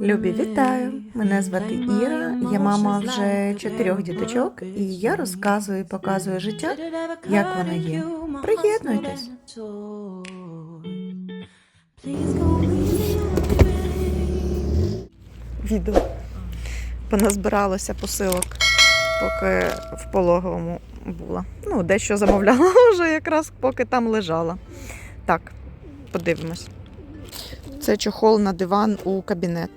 Любі, вітаю! Мене звати Іра. Я мама вже чотирьох діточок, і я розказую і показую життя, як воно є. Приєднуйтесь. Відео. Поназбиралося посилок, поки в пологовому була. Ну, дещо замовляла вже якраз, поки там лежала. Так, подивимось. Це чохол на диван у кабінет.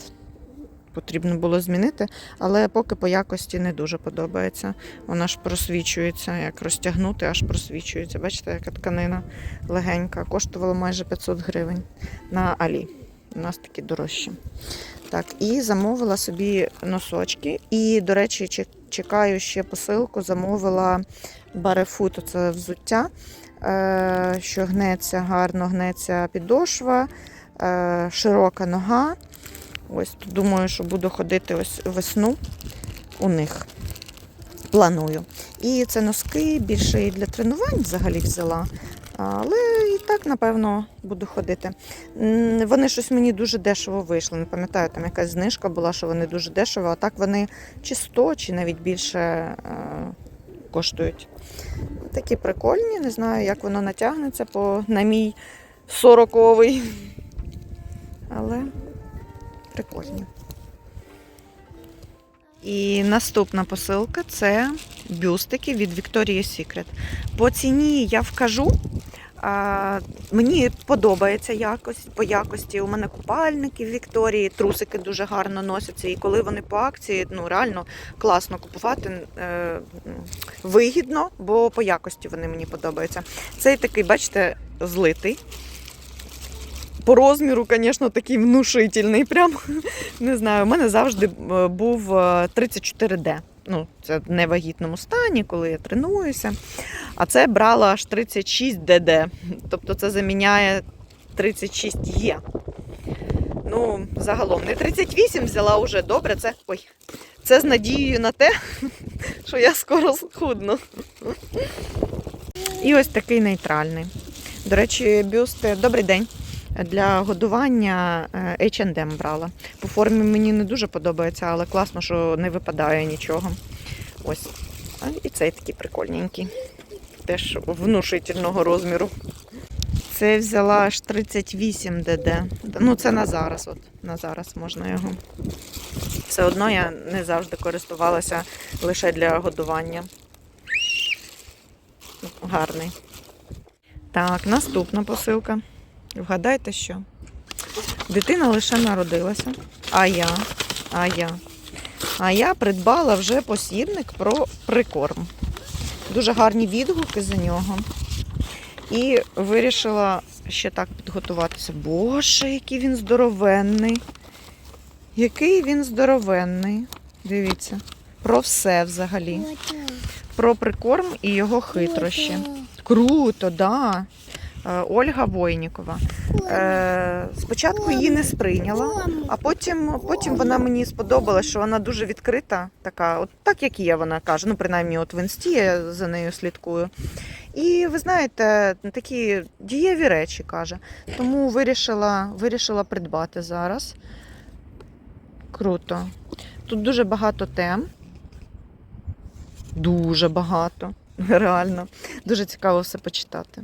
Потрібно було змінити, але поки по якості не дуже подобається. Вона ж просвічується, як розтягнути, аж просвічується. Бачите, яка тканина легенька. Коштувала майже 500 гривень на Алі. У нас такі дорожчі. Так, і замовила собі носочки. І, до речі, чекаю ще посилку. Замовила барефут, це взуття, що гнеться, гарно гнеться підошва, е, широка нога. Ось думаю, що буду ходити ось весну у них. Планую. І це носки більше і для тренувань взагалі взяла. Але і так, напевно, буду ходити. Вони щось мені дуже дешево вийшли. Не пам'ятаю, там якась знижка була, що вони дуже дешево, а так вони чи 100, чи навіть більше е, коштують. Такі прикольні, не знаю, як воно натягнеться по, на мій 40-й. Але прикольні. І наступна посилка це бюстики від Victoria's Secret. По ціні я вкажу. Мені подобається якось, по якості. У мене купальники в Вікторії, трусики дуже гарно носяться. І коли вони по акції, ну реально класно купувати е, вигідно, бо по якості вони мені подобаються. Цей такий, бачите, злитий. По розміру, звісно, такий внушительний. Прям не знаю. У мене завжди е, був е, 34D. Ну, це в невагітному стані, коли я тренуюся. А це брала аж 36DD. Тобто це заміняє 36Е. Ну, загалом не 38 взяла вже добре. Це ой, це з надією на те, що я скоро схудну. І ось такий нейтральний. До речі, бюсти. Добрий день. Для годування H&M брала. По формі мені не дуже подобається, але класно, що не випадає нічого. Ось. І цей такий прикольненький. Теж внушительного розміру. Це взяла аж 38 ДД. Ну, це на зараз. От, на зараз можна його. Все одно я не завжди користувалася лише для годування. Гарний. Так, наступна посилка. Вгадайте, що? Дитина лише народилася, а я, а я, а я придбала вже посібник про прикорм. Дуже гарні відгуки за нього. І вирішила ще так підготуватися. Боже, який він здоровенний. Який він здоровенний. Дивіться. Про все взагалі. Про прикорм і його хитрощі. Круто, да. Е, Ольга Войнікова. Е, Спочатку її не сприйняла, а потім, потім вона мені сподобалась, що вона дуже відкрита, така, от так як є, вона каже. Ну, принаймні, от в інсті я за нею слідкую. І ви знаєте, такі дієві речі каже. Тому вирішила, вирішила придбати зараз. Круто. Тут дуже багато тем. Дуже багато. Реально. Дуже цікаво все почитати.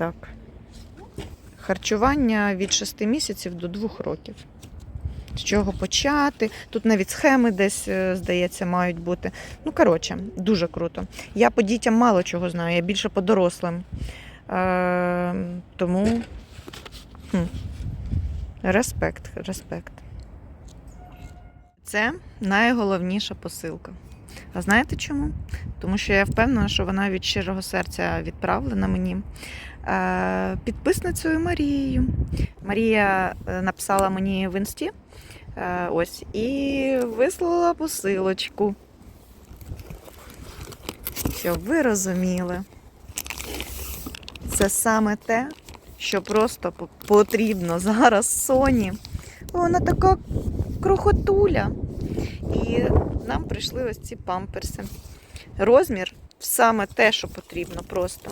Так. Харчування від 6 місяців до 2 років. З чого почати? Тут навіть схеми десь, е, здається, мають бути. Ну, коротше, дуже круто. Я по дітям мало чого знаю, я більше по дорослим. Е, тому хм, респект, респект. Це найголовніша посилка. А знаєте чому? Тому що я впевнена, що вона від щирого серця відправлена мені підписницею Марією. Марія е, написала мені в інсті е, ось і вислала посилочку. Щоб ви розуміли, це саме те, що просто потрібно зараз Соні. Вона така крохотуля. І нам прийшли ось ці памперси. Розмір саме те, що потрібно просто.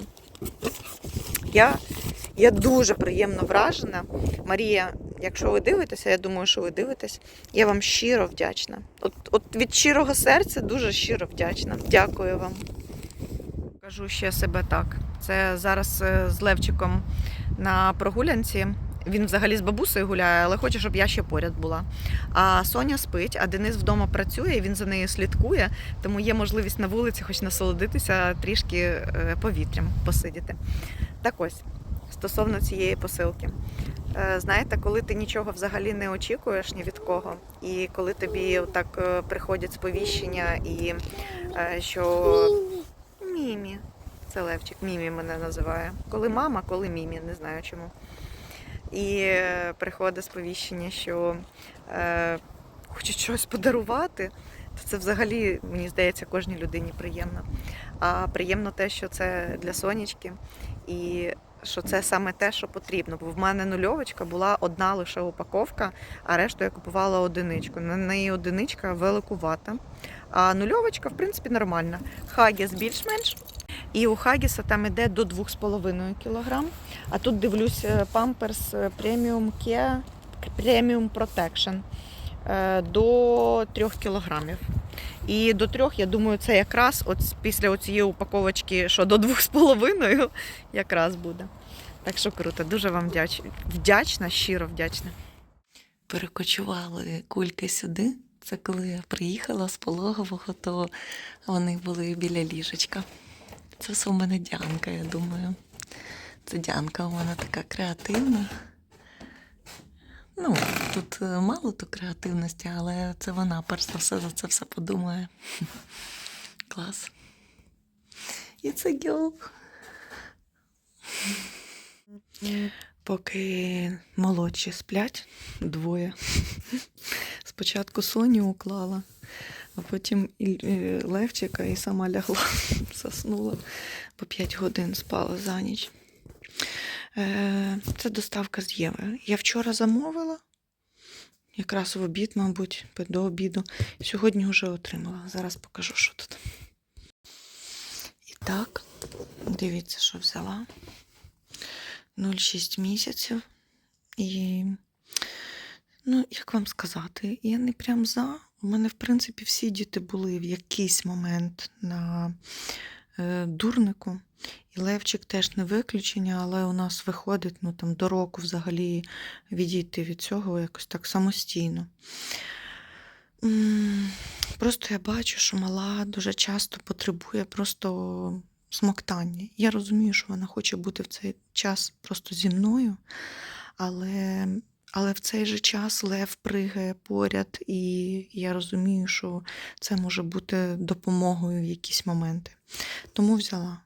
Я Я дуже приємно вражена. Марія, якщо ви дивитеся, я думаю, що ви дивитесь, я вам щиро вдячна. От, от від щирого серця дуже щиро вдячна. Дякую вам. Кажу ще себе так. Це зараз е, з Левчиком на прогулянці. Він взагалі з бабусею гуляє, але хоче, щоб я ще поряд була. А Соня спить, а Денис вдома працює, і він за нею слідкує, тому є можливість на вулиці хоч насолодитися трішки е, повітрям, посидіти. Так ось, стосовно цієї посилки. Е, Знаєте, коли ти нічого взагалі не очікуєш ні від кого, і коли тобі так е, приходять сповіщення, і е, що Мімі. Це Левчик, Мімі мене називає. Коли мама, коли Мімі, не знаю чому. І приходить сповіщення, що е, хочуть щось подарувати, то це взагалі, мені здається, кожній людині приємно. А приємно те, що це для сонечки, і що це саме те, що потрібно. Бо в мене нульовочка була одна лише упаковка, а решту я купувала одиничку. На неї одиничка великувата. А нульовочка, в принципі, нормальна. Хагіс більш-менш. І у Хагіса там іде до 2,5 кг. А тут дивлюсь памперс преміум Care Premium Protection до 3 кілограмів. І до трьох, я думаю, це якраз от після цієї упаковочки, що до 2,5 якраз буде. Так що круто, дуже вам вдяч... вдячна, щиро вдячна. перекочували кульки сюди. Це коли я приїхала з пологового, то вони були біля ліжечка. Це все у мене Діанка, я думаю. Це Діанка у мене така креативна. Ну, тут е, мало то креативності, але це вона перш за все за це все подумає. Клас. І це гьол. Поки молодші сплять двоє. Спочатку Соню уклала, а потім і е, Левчика і сама лягла, заснула. По 5 годин спала за ніч. Е, Це доставка з Єви. Я вчора замовила, якраз в обід, мабуть, до обіду. Сьогодні вже отримала. Зараз покажу, що тут. І так, дивіться, що взяла. 0,6 місяців. І, ну, як вам сказати, я не прям за. У мене, в принципі, всі діти були в якийсь момент на дурнику. І Левчик теж не виключення, але у нас виходить ну, там, до року взагалі відійти від цього якось так самостійно. Просто я бачу, що мала дуже часто потребує просто смоктання. Я розумію, що вона хоче бути в цей час просто зі мною, але, але в цей же час лев пригає поряд, і я розумію, що це може бути допомогою в якісь моменти. Тому взяла.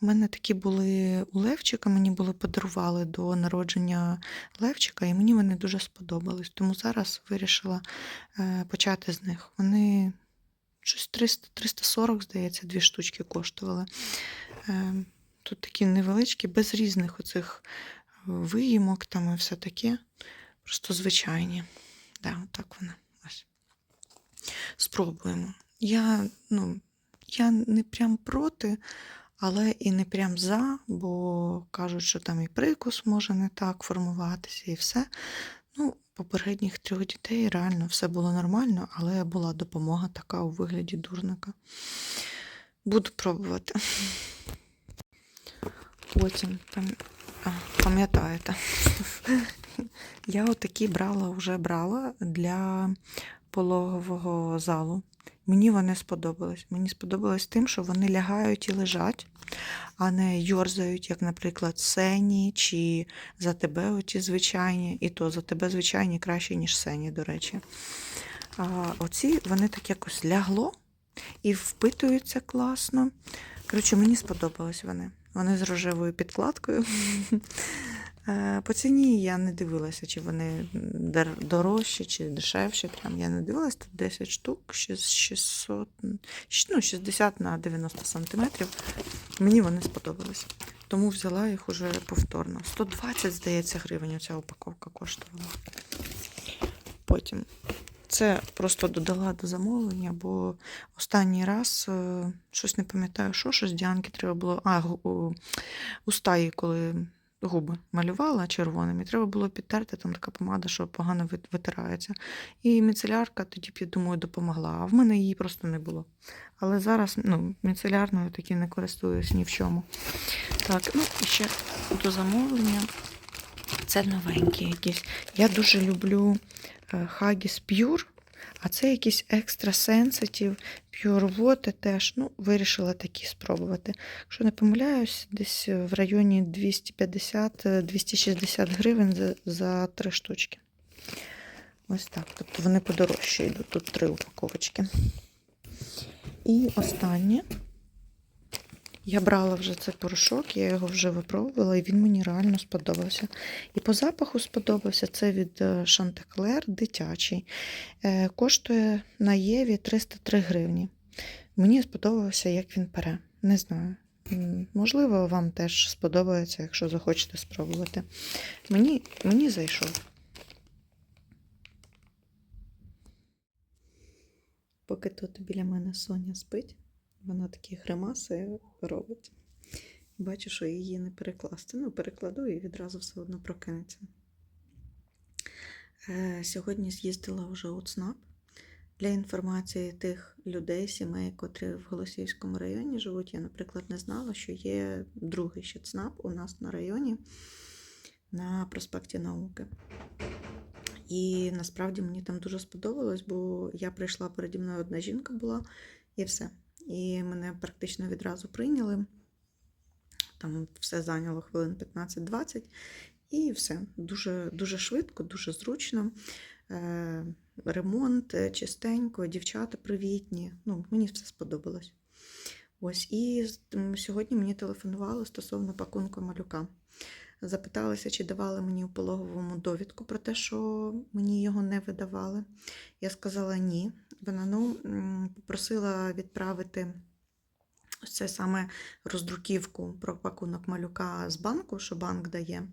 У мене такі були у Левчика, мені були подарували до народження Левчика, і мені вони дуже сподобались. Тому зараз вирішила е, почати з них. Вони щось 300, 340, здається, дві штучки коштували. Е, Тут такі невеличкі, без різних оцих виїмок там і все таке. Просто звичайні. Да, отак вони. Ось. Спробуємо. Я, ну, я не прям проти, але і не прям за, бо кажуть, що там і прикус може не так формуватися, і все. Ну, попередніх трьох дітей реально все було нормально, але була допомога така у вигляді дурника. Буду пробувати. Потім там, пам'ятаєте, я отакі брала, вже брала для пологового залу. Мені вони сподобались. Мені сподобалось тим, що вони лягають і лежать, а не йорзають, як, наприклад, сені чи за тебе оті звичайні. І то за тебе звичайні краще, ніж сені, до речі. А оці вони так якось лягло і впитуються класно. Коротше, мені сподобались вони. Вони з рожевою підкладкою. Е, По ціні я не дивилася, чи вони дорожчі, чи дешевші. Прям я не дивилася, тут 10 штук, 600, ну, 60 на 90 сантиметрів. Мені вони сподобались. Тому взяла їх уже повторно. 120, здається, гривень ця упаковка коштувала. Потім це просто додала до замовлення, бо останній раз е, щось не пам'ятаю, що щось Діанки треба було. А, у, стаї, коли губи малювала червоним, і треба було підтерти, там така помада, що погано витирається. І міцелярка тоді я думаю, допомогла. А в мене її просто не було. Але зараз ну, міцелярною таки не користуюсь ні в чому. Так, ну і ще до замовлення. Це новенькі якісь. Я дуже люблю е, Haggis Pure, а це якісь Extra Sensitive, Pure Water теж. Ну, вирішила такі спробувати. Якщо не помиляюсь, десь в районі 250-260 гривень за, за три штучки. Ось так. Тобто вони подорожчі йдуть. Тут три упаковочки. І останнє. Я брала вже цей порошок, я його вже випробувала, і він мені реально сподобався. І по запаху сподобався. Це від Шантеклер дитячий. Е, Коштує на Єві 303 гривні. Мені сподобався, як він пере. Не знаю. Можливо, вам теж сподобається, якщо захочете спробувати. Мені, мені зайшов. Поки тут біля мене Соня спить, вона такі гримаси робить. Бачу, що її не перекласти. Ну, перекладу і відразу все одно прокинеться. Е, сьогодні з'їздила вже у ЦНАП для інформації тих людей, сімей, котрі в Голосіївському районі живуть. Я, наприклад, не знала, що є другий ще ЦНАП у нас на районі на проспекті науки. І насправді мені там дуже сподобалось, бо я прийшла переді мною одна жінка була, і все. І мене практично відразу прийняли. Там все зайняло хвилин 15-20, і все. Дуже, дуже швидко, дуже зручно. Е, ремонт е, чистенько, дівчата привітні. Ну, мені все сподобалось. Ось, і сьогодні мені телефонували стосовно пакунку малюка. Запиталися, чи давали мені у пологовому довідку про те, що мені його не видавали. Я сказала ні. Вона ну, попросила відправити ось це саме роздруківку про пакунок малюка з банку, що банк дає.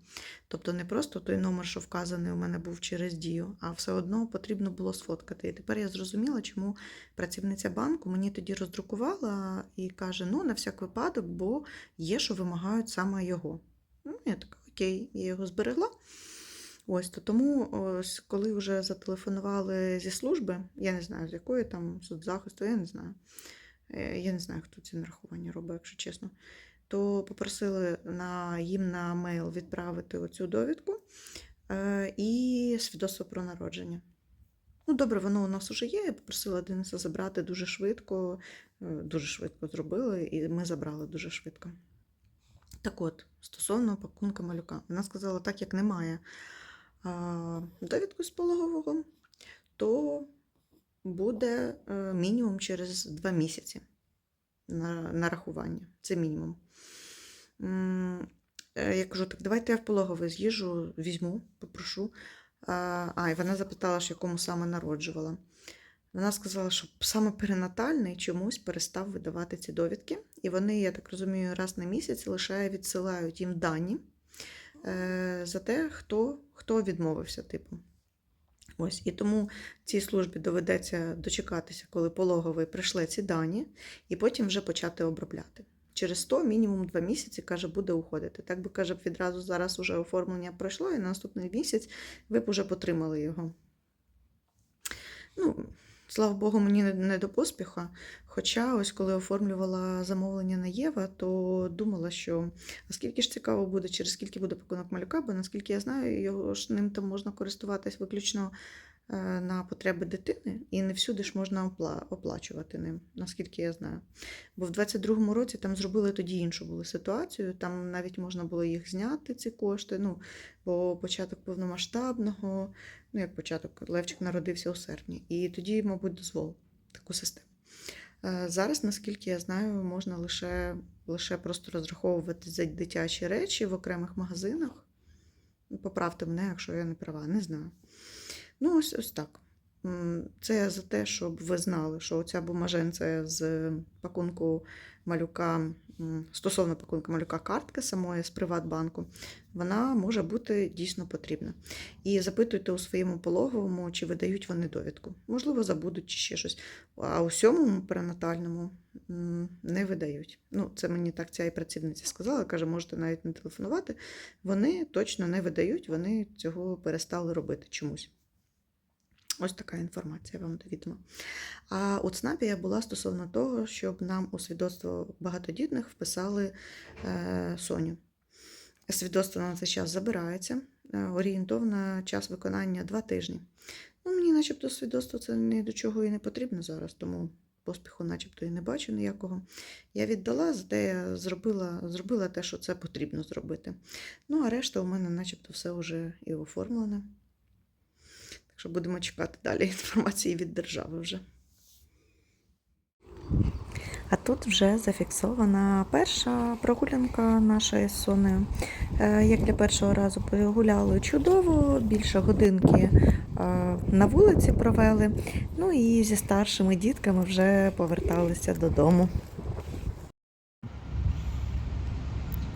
Тобто не просто той номер, що вказаний у мене був через дію, а все одно потрібно було сфоткати. І тепер я зрозуміла, чому працівниця банку мені тоді роздрукувала і каже: ну, на всяк випадок, бо є, що вимагають саме його. Ну, я така, окей, я його зберегла. Ось то тому, ось, коли вже зателефонували зі служби, я не знаю, з якої там соцзахисту, я не знаю. Е, Я не знаю, хто ці нарахування робить, якщо чесно. То попросили на, їм на мейл відправити оцю довідку е, і свідоцтво про народження. Ну, добре, воно у нас вже є. Я попросила Дениса забрати дуже швидко, е, дуже швидко зробили, і ми забрали дуже швидко. Так от, стосовно пакунка малюка, вона сказала, так як немає довідку з пологового, то буде е, мінімум через два місяці на нарахування. Це мінімум. Е, Я кажу, так давайте я в пологовий з'їжджу, візьму, попрошу. А, і вона запитала, що якому саме народжувала. Вона сказала, що саме перинатальний чомусь перестав видавати ці довідки, і вони, я так розумію, раз на місяць лише відсилають їм дані за те, хто, хто відмовився, типу. Ось, і тому цій службі доведеться дочекатися, коли пологовий прийшле ці дані, і потім вже почати обробляти. Через 100 мінімум 2 місяці, каже, буде уходити. Так би каже, відразу зараз уже оформлення пройшло, і на наступний місяць ви б уже потримали його. Ну, слава Богу, мені не- до поспіха. Хоча, ось коли оформлювала замовлення на Єва, то думала, що наскільки ж цікаво буде, через скільки буде пакунок малюка, бо наскільки я знаю, його ж ним там можна користуватись виключно е, на потреби дитини, і не всюди ж можна опла- оплачувати ним, наскільки я знаю. Бо в 22-му році там зробили тоді іншу було ситуацію, там навіть можна було їх зняти, ці кошти. Ну, бо початок повномасштабного, ну як початок, Левчик народився у серпні, і тоді, мабуть, дозволив таку систему. Е, Зараз, наскільки я знаю, можна лише, лише просто розраховувати за дитячі речі в окремих магазинах. Ну, Поправте мене, якщо я не права, не знаю. Ну, ось ось так. Це за те, щоб ви знали, що оця бумаженця з пакунку малюка, стосовно пакунку малюка картки самої з Приватбанку, вона може бути дійсно потрібна. І запитуйте у своєму пологовому, чи видають вони довідку. Можливо, забудуть чи ще щось. А у сьомому перинатальному не видають. Ну, це мені так ця і працівниця сказала. Каже, можете навіть не телефонувати. Вони точно не видають, вони цього перестали робити чомусь. Ось така інформація вам довідома. А ЦНАПі я була стосовно того, щоб нам у свідоцтво багатодітних вписали е, Соню. Свідоцтво на цей час забирається. е, Орієнтовно час виконання два тижні. Ну, мені, начебто, свідоцтво це ні до чого і не потрібно зараз, тому поспіху, начебто, і не бачу ніякого. Я віддала, зате я зробила, зробила те, що це потрібно зробити. Ну, а решта у мене, начебто, все вже і оформлене. Що будемо чекати далі інформації від держави вже. А тут вже зафіксована перша прогулянка нашої з Сонею. Е, Як для першого разу погуляли чудово, більше годинки е, на вулиці провели. Ну і зі старшими дітками вже поверталися додому.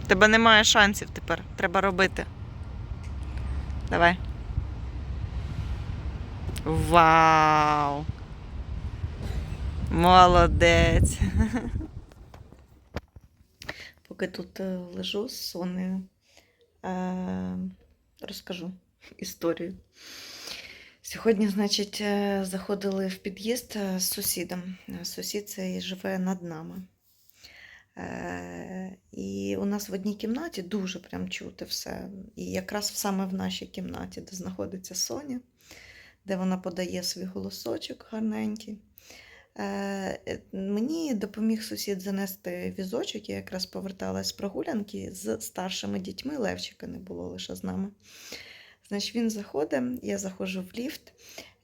Тебе немає шансів тепер. Треба робити. Давай. Вау! Молодець. Поки тут е, лежу з Сонею, е, розкажу історію. Сьогодні, значить, е, заходили в під'їзд з сусідом. Сусід цей живе над нами. І у нас в одній кімнаті дуже прям чути все. І якраз саме в нашій кімнаті, де знаходиться Соня, де вона подає свій голосочок гарненький. Е, е, Мені допоміг сусід занести візочок, я якраз поверталась з прогулянки з старшими дітьми, Левчика не було лише з нами. Значить, він заходить, я заходжу в ліфт,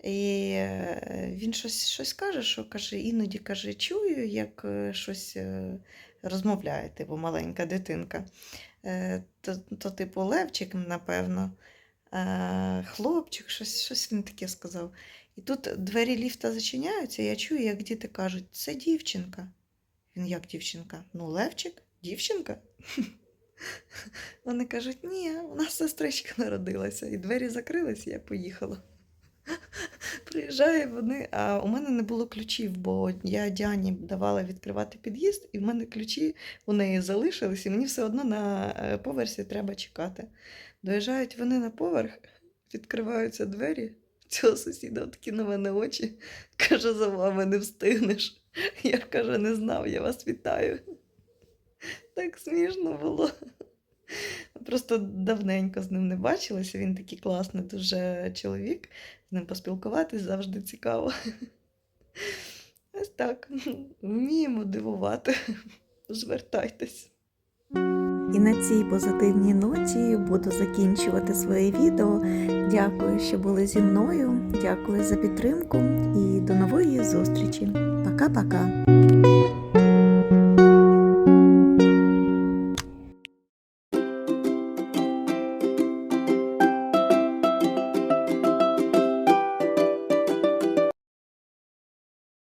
і е, він щось, щось каже, що каже, іноді каже, чую, як щось розмовляєте, бо маленька дитинка. То, то типу, Левчик, напевно, хлопчик, щось, щось він таке сказав. І тут двері ліфта зачиняються, я чую, як діти кажуть, це дівчинка. Він як дівчинка? Ну, Левчик, дівчинка. Вони кажуть, ні, у нас сестричка народилася, і двері закрилися, і я поїхала. Приїжджає вони, а у мене не було ключів, бо я Діані давала відкривати під'їзд, і в мене ключі у неї залишились, і мені все одно на е, поверсі треба чекати. Доїжджають вони на поверх, відкриваються двері. Цього сусіда такі на мене очі. Каже, за вами не встигнеш. Я каже, не знав, я вас вітаю. Так смішно було. Просто давненько з ним не бачилася. Він такий класний дуже чоловік. З ним поспілкуватись завжди цікаво. Ось так. Вміємо дивувати. Звертайтесь. І на цій позитивній ноті буду закінчувати своє відео. Дякую, що були зі мною. Дякую за підтримку і до нової зустрічі. Пока-пока.